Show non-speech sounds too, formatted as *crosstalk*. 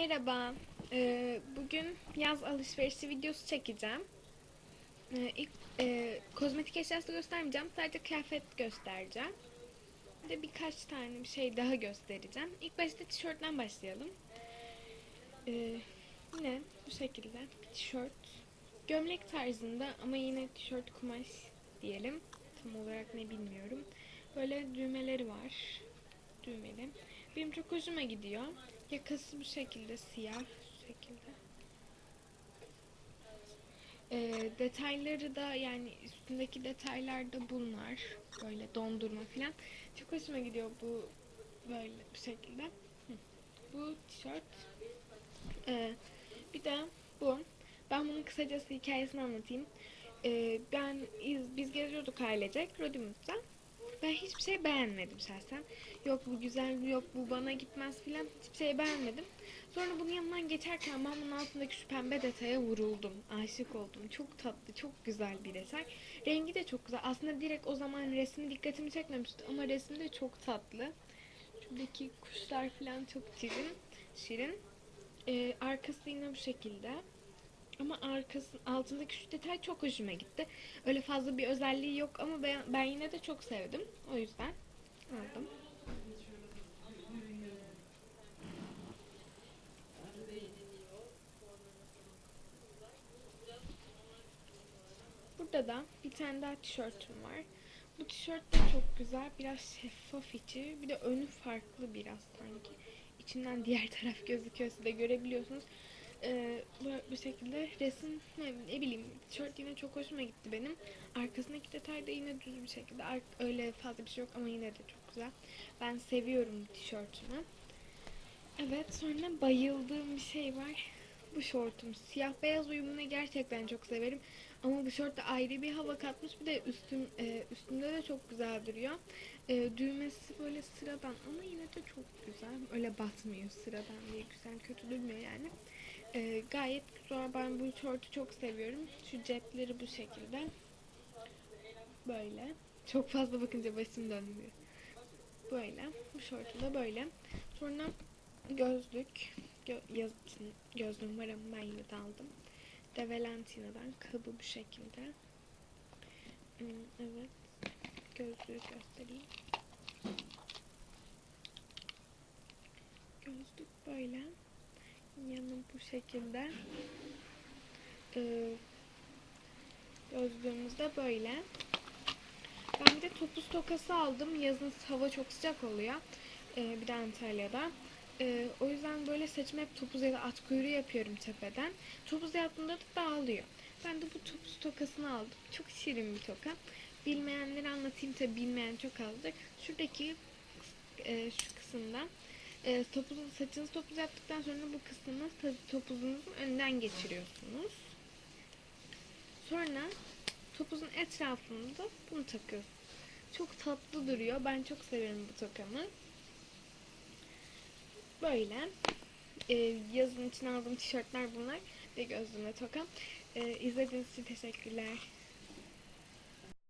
Merhaba. Ee, bugün yaz alışverişi videosu çekeceğim. Ee, ilk e, kozmetik eşyası göstermeyeceğim. Sadece kıyafet göstereceğim. De birkaç tane bir şey daha göstereceğim. İlk başta tişörtten başlayalım. Ee, yine bu şekilde bir tişört. Gömlek tarzında ama yine tişört kumaş diyelim. Tam olarak ne bilmiyorum. Böyle düğmeleri var. Düğmeli. Benim çok hoşuma gidiyor. Yakası bu şekilde siyah şu şekilde. Ee, detayları da yani üstündeki detaylar da bunlar. Böyle dondurma falan. Çok hoşuma gidiyor bu böyle bu şekilde. Hı. Bu tişört. Ee, bir de bu. Ben bunun kısacası hikayesini anlatayım. Ee, ben iz- biz geziyorduk ailecek Rodimuz'da. Ben hiçbir şey beğenmedim şahsen. Yok bu güzel, yok bu bana gitmez filan hiçbir şey beğenmedim. Sonra bunun yanından geçerken ben bunun altındaki şu pembe detaya vuruldum. Aşık oldum. Çok tatlı, çok güzel bir detay. Rengi de çok güzel. Aslında direkt o zaman resmi dikkatimi çekmemişti ama resmi de çok tatlı. Şuradaki kuşlar falan çok şirin. Şirin. Ee, arkası yine bu şekilde. Ama arkası altındaki şu detay çok hoşuma gitti. Öyle fazla bir özelliği yok ama ben, ben yine de çok sevdim. O yüzden aldım. Burada da bir tane daha tişörtüm var. Bu tişört de çok güzel. Biraz şeffaf içi. Bir de önü farklı biraz sanki. İçinden diğer *laughs* taraf gözüküyor. Siz de görebiliyorsunuz. Ee, bu, bu şekilde resim ne, bileyim tişört yine çok hoşuma gitti benim. Arkasındaki detay da yine düz bir şekilde. Öyle fazla bir şey yok ama yine de çok güzel. Ben seviyorum tişörtümü. Evet sonra bayıldığım bir şey var. Bu şortum. Siyah beyaz uyumunu gerçekten çok severim. Ama bu şort da ayrı bir hava katmış. Bir de üstüm, e, üstümde de çok güzel duruyor. E, düğmesi böyle sıradan ama yine de çok güzel. Öyle batmıyor sıradan diye güzel kötü durmuyor yani. E, gayet güzel. Ben bu şortu çok seviyorum. Şu cepleri bu şekilde. Böyle. Çok fazla bakınca başım dönmüyor. Böyle. Bu şortum da böyle. Sonra gözlük. Gö- yaz gözlüğüm var ama ben yine de aldım. De Valentina'dan kabı bu şekilde. Hmm, Evet. Gözlüğü göstereyim. Gözlük böyle. Yanı bu şekilde. Ee, gözlüğümüz de böyle. Ben bir de topuz tokası aldım. Yazın hava çok sıcak oluyor. Ee, bir de Antalya'da. Ee, o yüzden böyle seçme hep topuz ya da at kuyruğu yapıyorum tepeden. Topuz yaptığımda da dağılıyor. Ben de bu topuz tokasını aldım. Çok şirin bir toka. Bilmeyenleri anlatayım tabi bilmeyen çok azdır. Şuradaki e, şu kısımdan e, topuzun saçınızı topuz yaptıktan sonra bu tabii topuzunuzun önünden geçiriyorsunuz. Sonra topuzun etrafını da bunu takıyorsunuz. Çok tatlı duruyor. Ben çok severim bu tokamı. Böyle. Ee, yazın için aldığım tişörtler bunlar. Ve gözlüğüme tokam. Ee, izlediğiniz için teşekkürler.